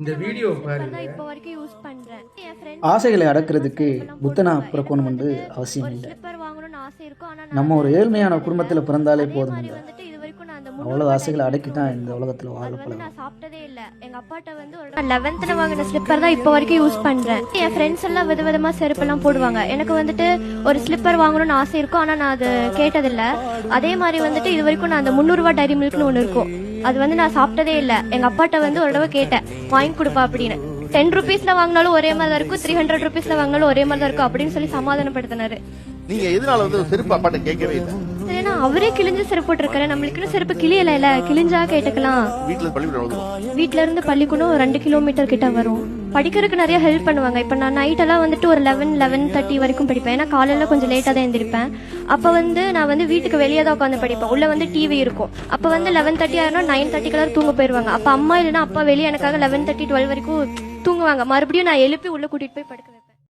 இந்த வீடியோ இப்போ வரைக்கும் யூஸ் பண்றேன். என் ஃப்ரெண்ட் ஆசைகளை அடக்கிறதுக்கு புத்தனா பிறக்கணும் என்று அவசியம் இல்லை. ஸ்லிப்பர் வாங்கணும்னு ஆசை இருக்கும். ஆனா நம்ம ஒரு ஏழ்மையான குடும்பத்தில் பிறந்தாலே போதும் மாதிரி இல்லை வந்துட்டு இது வரைக்கும் நான் அந்த அவ்வளோ ஆசைகளை அடக்கி தான் இந்த உலகத்தில் வாழ வந்து பழகும் நான் சாப்பிட்டதே இல்ல. எங்க அப்பாட்ட வந்து ஒரு லெவன்த்ல வாங்கின ஸ்லிப்பர் தான் இப்போ வரைக்கும் யூஸ் பண்றேன். என் ஃப்ரெண்ட்ஸ் எல்லாம் வித விதமா செருப்பெல்லாம் போடுவாங்க. எனக்கு வந்துட்டு ஒரு ஸ்லிப்பர் வாங்கணும்னு ஆசை இருக்கும். ஆனா நான் அது கேட்டதில்ல. அதே மாதிரி வந்துட்டு இது வரைக்கும் நான் அந்த முந்நூறுவா டைரி மில்க்னு ஒன்று இருக்கும். அது வந்து நான் சாப்பிட்டதே இல்ல. எங்க அப்பாட்ட வந்து ஒரு தடவை கேட்டேன் வாங்கி கொடுப்பா அப்படின்னு. டென் ருபீஸ்ல வாங்கினாலும் ஒரே மாதிரி தான் இருக்கும் த்ரீ ஹண்ட்ரட் ருபீஸ்ல வாங்கினாலும் ஒரே மாதிரி தான் இருக்கும் அப்படின்னு சொல்லி சமாதானப்படுத்தினாரு. நீங்க எதனால வந்து செருப்பு அப்பாட்ட கேட்கவே இல்லை? ஏன்னா அவரே கிழிஞ்ச செருப்பு போட்டிருக்காரு. நம்மளுக்குன்னு செருப்பு கிளியல இல்ல. கிழிஞ்சா கேட்டுக்கலாம். வீட்டுல இருந்து பள்ளிக்கூடம் ரெண்டு கிலோமீட்டர் கிட்ட வரும். படிக்கிறதுக்கு நிறைய ஹெல்ப் பண்ணுவாங்க. இப்போ நான் நைட்டெல்லாம் வந்துட்டு ஒரு லெவன் லெவன் தேர்ட்டி வரைக்கும் படிப்பேன். ஏன்னா காலையில் கொஞ்சம் லேட்டாக தான் எழுந்திருப்பேன் அப்போ வந்து நான் வந்து வீட்டுக்கு வெளியே தான் உட்காந்து படிப்பேன். உள்ளே வந்து டிவி இருக்கும். அப்போ வந்து லெவன் தேர்ட்டி ஆயிரம் நைன் தேர்ட்டிக்கெல்லாம் தூங்க போயிருவாங்க. அப்போ அம்மா இல்லைன்னா அப்பா வெளியே எனக்காக லெவன் தேர்ட்டி டுவெல் வரைக்கும் தூங்குவாங்க. மறுபடியும் நான் எழுப்பி உள்ளே கூட்டிகிட்டு போய் படுக்க